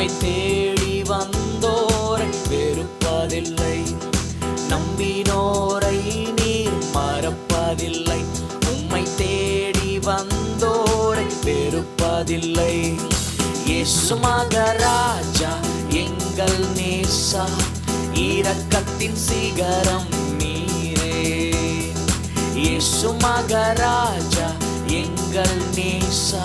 உம்மை தேடி வந்தோரை வெறுப்பதில்லை. நம்பினோரை நீர் மறப்பதில்லை. உம்மை தேடி வந்தோரை வெறுப்பதில்லை. இயேசு மகராஜா எங்கள் நேசா இரக்கத்தின் சிகரம் நீரே. இயேசு மகராஜா எங்கள் நேசா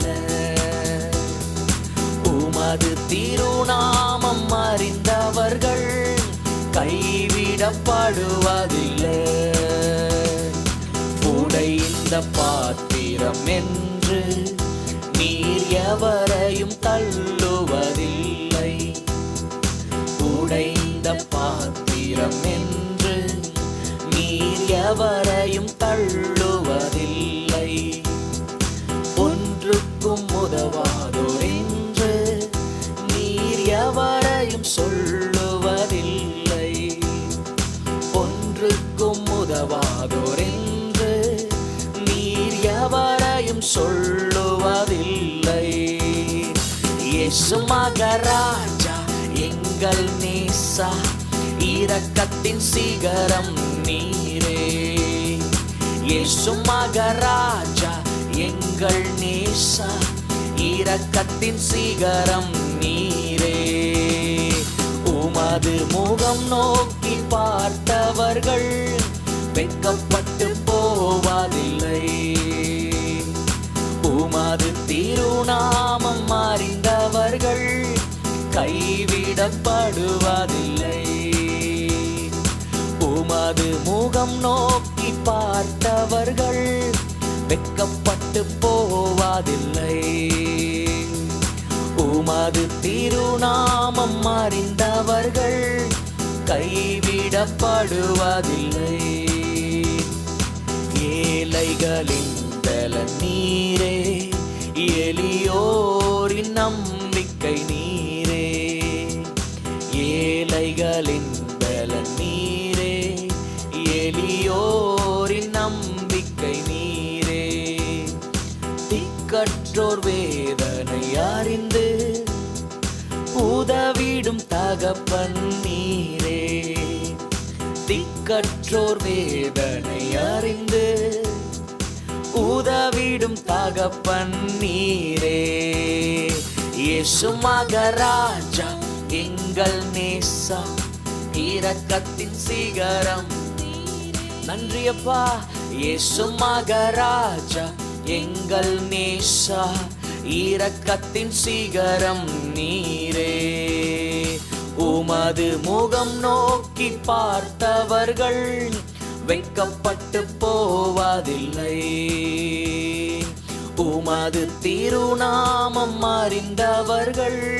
உமது திருநாமம் அறிந்தவர்கள். கைவிடப்படுவதில்லை. உடைந்த பாத்திரம் என்று நீர் எவரையும் தள்ளுவதில்லை. உடைந்த பாத்திரம் என்று நீர் எவரையும் தள்ளுவதில்லை. ஒன்றுக்கும் உதவா சொல்லுவதில்லை. இயேசு மகராஜா எங்கள் நேசா இரக்கத்தின் சிகரம் நீரே. இயேசு மகராஜா எங்கள் நேசா இரக்கத்தின் சிகரம் நீரே. உமது முகம் நோக்கி பார்த்தவர்கள் வெட்கப்பட்டு போவதில்லை. கைவிடப்படுவதில்லை உமது முகம் நோக்கி பார்த்தவர்கள் வெக்கப்பட்டு போவதில்லை. உமது திருநாமம் அறிந்தவர்கள் கைவிடப்படுவதில்லை. ஏழைகளின் பலன் நீரே எளியோரின் நம்பிக்கை நீரே. ஏழைகளின் பலன் நீரே. எளியோரின் நம்பிக்கை நீரே. திக்கற்றோர் வேதனை அறிந்து உதவிடும் தகப்பன் நீரே. திக்கற்றோர் வேதனை அறிந்து உதவிடும் தகப்பன் நீரே. இயேசு மகராஜா எங்கள் நேசா இரக்கத்தின் சிகரம். நன்றியப்பா இயேசு மகராஜா எங்கள் நேசா இரக்கத்தின் சிகரம் நீரே. உமது முகம் நோக்கி பார்த்தவர்கள் வெட்கப்பட்டு போவதில்லை. உமது திருநாமம் அறிந்தவர்கள்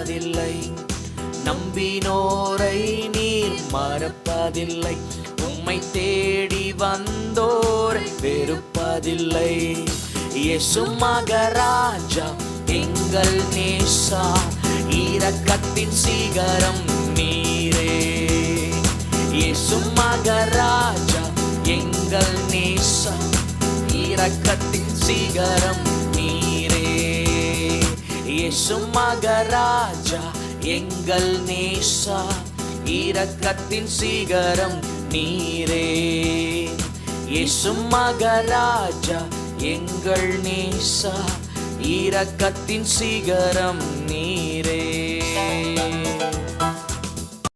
மறப்பதில்லை. நம்பினோரை நீர் மறப்பதில்லை. உம்மை தேடி வந்தோரை வெறுப்பதில்லை. இயேசு மகராஜா எங்கள் நேசா இரக்கத்தின் சீகரம் நீரே. இயேசு மகராஜா எங்கள் நேசா இரக்கத்தின் சீகரம் நீரே இயேசு மகராஜா எங்கள் நேசா இரக்கத்தின் சீகரம் நீரே. இயேசு மகராஜா எங்கள் நேசா இரக்கத்தின் சீகரம் நீரே.